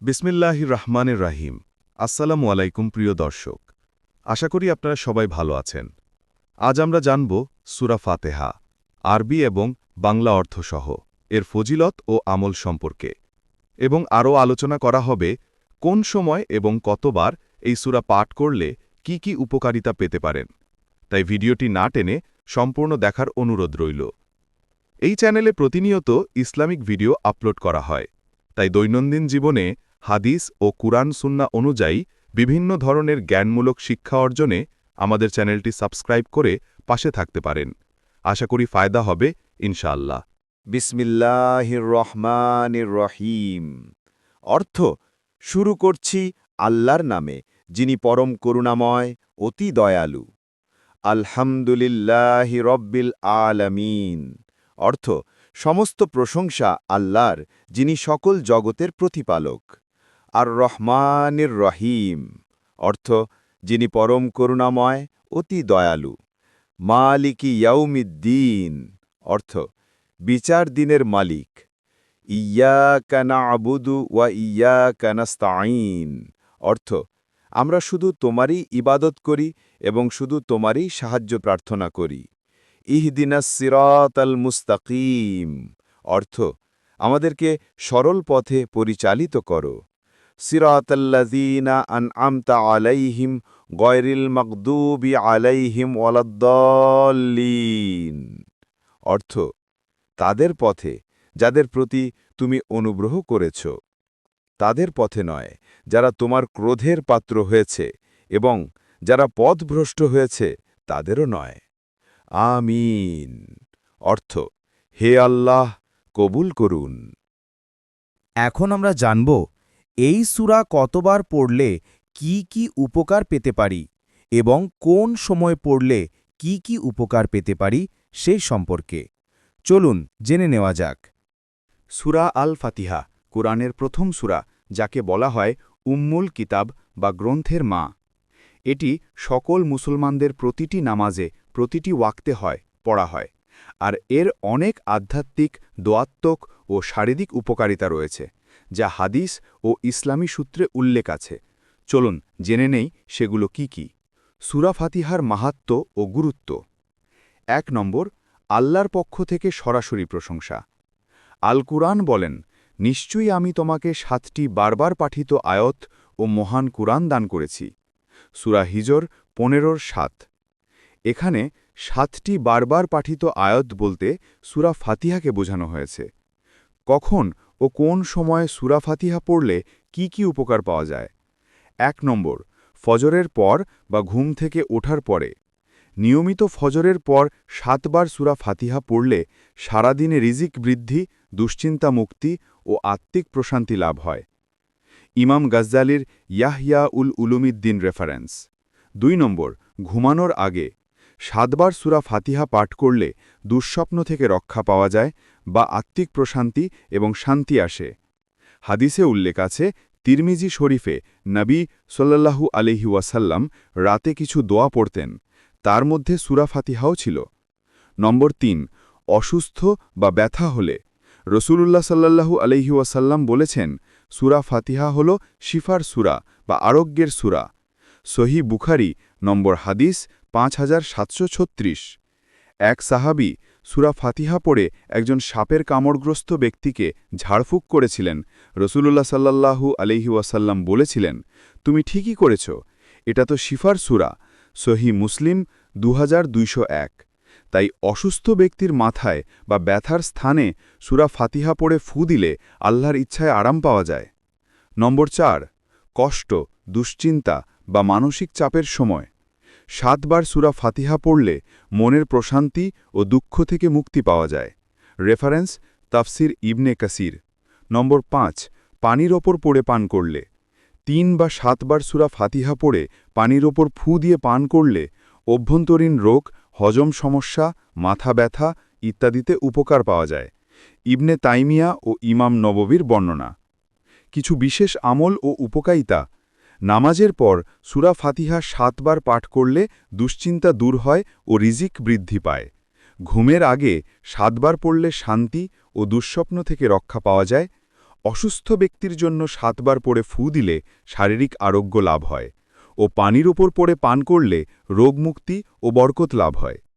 বিসমিল্লাহির রহমানের রাহিম আসসালামু আলাইকুম প্রিয় দর্শক। আশা করি আপনারা সবাই ভালো আছেন। আজ আমরা জানব সুরা ফাতেহা, আরবি এবং বাংলা অর্থসহ এর ফজিলত ও আমল সম্পর্কে এবং আরও আলোচনা করা হবে কোন সময় এবং কতবার এই সুরা পাঠ করলে কি কি উপকারিতা পেতে পারেন। তাই ভিডিওটি না টেনে সম্পূর্ণ দেখার অনুরোধ রইল। এই চ্যানেলে প্রতিনিয়ত ইসলামিক ভিডিও আপলোড করা হয়। তাই দৈনন্দিন জীবনে হাদিস ও কুরআন সুন্না অনুযায়ী বিভিন্ন ধরনের জ্ঞানমূলক শিক্ষা অর্জনে আমাদের চ্যানেলটি সাবস্ক্রাইব করে পাশে থাকতে পারেন। আশা করি ফায়দা হবে, ইনশাআল্লাহ। বিসমিল্লাহির রহমানির রহিম। অর্থ, শুরু করছি আল্লাহর নামে, যিনি পরম করুণাময়, অতি দয়ালু। আলহামদুলিল্লাহি রব্বিল আলামিন। অর্থ, সমস্ত প্রশংসা আল্লাহর, যিনি সকল জগতের প্রতিপালক। আর রহমানির রহিম অর্থ যিনি পরম করুণাময়, অতি দয়ালু। মালিকি ইয়াউমিদ্দিন, অর্থ বিচার দিনের মালিক। ইয়া কানা আবুদু ওয়া ইয়া কানাস্তাইন অর্থ আমরা শুধু তোমারই ইবাদত করি এবং শুধু তোমারই সাহায্য প্রার্থনা করি। ইহদিনা সিরাত আল মুস্তাকিম, অর্থ আমাদেরকে সরল পথে পরিচালিত করো। আলাইহিম গয়রিল মাগদুবি আলাইহিম অর্থ, তাদের পথে যাদের প্রতি তুমি অনুগ্রহ করেছ, তাদের পথে নয়, যারা তোমার ক্রোধের পাত্র হয়েছে এবং যারা পথভ্রষ্ট হয়েছে, তাদেরও নয়। আমিন। অর্থ, হে আল্লাহ, কবুল করুন। এখন আমরা জানব এই সুরা কতবার পড়লে কি কি উপকার পেতে পারি এবং কোন সময় পড়লে কি কি উপকার পেতে পারি সেই সম্পর্কে। চলুন জেনে নেওয়া যাক। সুরা আল ফাতিহা কোরআনের প্রথম সুরা, যাকে বলা হয় উম্মুল কিতাব বা গ্রন্থের মা। এটি সকল মুসলমানদের প্রতিটি নামাজে, প্রতিটি ওয়াক্তে হয়, পড়া হয়। আর এর অনেক আধ্যাত্মিক, দোয়াত্মক ও শারীরিক উপকারিতা রয়েছে। যা হাদিস ও ইসলামী সূত্রে উল্লেখ আছে। চলুন জেনে নেই সেগুলো কি কি। সুরা ফাতিহার মাহাত্ম ও গুরুত্ব। এক নম্বর, আল্লাহর পক্ষ থেকে সরাসরি প্রশংসা। আল কুরআন বলেন, নিশ্চয়ই আমি তোমাকে সাতটি বারবার পাঠিত আয়ত ও মহান কুরআন দান করেছি। সুরা হিজর পনেরোর সাত। এখানে সাতটি বারবার পাঠিত আয়ত বলতে সুরা ফাতিহাকে বোঝানো হয়েছে। কখন ও কোন সময়ে সুরা ফাতিহা পড়লে কি কি উপকার পাওয়া যায়? এক নম্বর, ফজরের পর বা ঘুম থেকে ওঠার পরে। নিয়মিত ফজরের পর সাতবার সুরা ফাতিহা পড়লে সারাদিনে রিজিক বৃদ্ধি, দুশ্চিন্তা মুক্তি ও আত্মিক প্রশান্তি লাভ হয়। ইমাম গজ্জালির ইয়াহিয়া উল উলুমিদ্দিন রেফারেন্স। দুই নম্বর, ঘুমানোর আগে। সাতবার সুরা ফাতিহা পাঠ করলে দুঃস্বপ্ন থেকে রক্ষা পাওয়া যায় বা আত্মিক প্রশান্তি এবং শান্তি আসে। হাদিসে উল্লেখ আছে, তিরমিজি শরীফে নবী সাল্লাল্লাহু আলহি ওয়াসাল্লাম রাতে কিছু দোয়া পড়তেন, তার মধ্যে সুরা ফাতিহাও ছিল। নম্বর তিন, অসুস্থ বা ব্যথা হলে রসুলুল্লাহ সাল্লাল্লাহু আলহি ওয়াসাল্লাম বলেছেন, সুরা ফাতিহা হল শিফার সুরা বা আরোগ্যের সুরা। সহি বুখারি নম্বর হাদিস পাঁচ হাজার সাতশো ছত্রিশ। এক সাহাবি সুরা ফাতিহা পড়ে একজন সাপের কামড়গ্রস্ত ব্যক্তিকে ঝাড়ফুঁক করেছিলেন। রসুলুল্লাহ সাল্লাল্লাহু আলহি ওয়াসাল্লাম বলেছিলেন, তুমি ঠিকই করেছ, এটা তো শিফার সুরা সহি মুসলিম দু হাজার দুইশ এক। তাই অসুস্থ ব্যক্তির মাথায় বা ব্যথার স্থানে সুরা ফাতিহা পড়ে ফু দিলে আল্লাহর ইচ্ছায় আরাম পাওয়া যায়। নম্বর চার, কষ্ট, দুশ্চিন্তা বা মানসিক চাপের সময়। সাতবার সুরা ফাতিহা পড়লে মনের প্রশান্তি ও দুঃখ থেকে মুক্তি পাওয়া যায়। রেফারেন্স তাফসির ইবনে কাসির। নম্বর পাঁচ, পানির ওপর পড়ে পান করলে। তিন বা সাতবার সুরা ফাতিহা পড়ে পানির ওপর ফু দিয়ে পান করলে অভ্যন্তরীণ রোগ, হজম সমস্যা, মাথা ব্যথা ইত্যাদিতে উপকার পাওয়া যায়। ইবনে তাইমিয়া ও ইমাম নববীর বর্ণনা। কিছু বিশেষ আমল ও উপকারিতা নামাজের পর সুরা ফাতিহা সাতবার পাঠ করলে দুশ্চিন্তা দূর হয় ও রিজিক বৃদ্ধি পায়। ঘুমের আগে সাতবার পড়লে শান্তি ও দুঃস্বপ্ন থেকে রক্ষা পাওয়া যায়। অসুস্থ ব্যক্তির জন্য সাতবার পড়ে ফু দিলে শারীরিক আরোগ্য লাভ হয় ও পানির ওপর পড়ে পান করলে রোগমুক্তি ও বরকত লাভ হয়।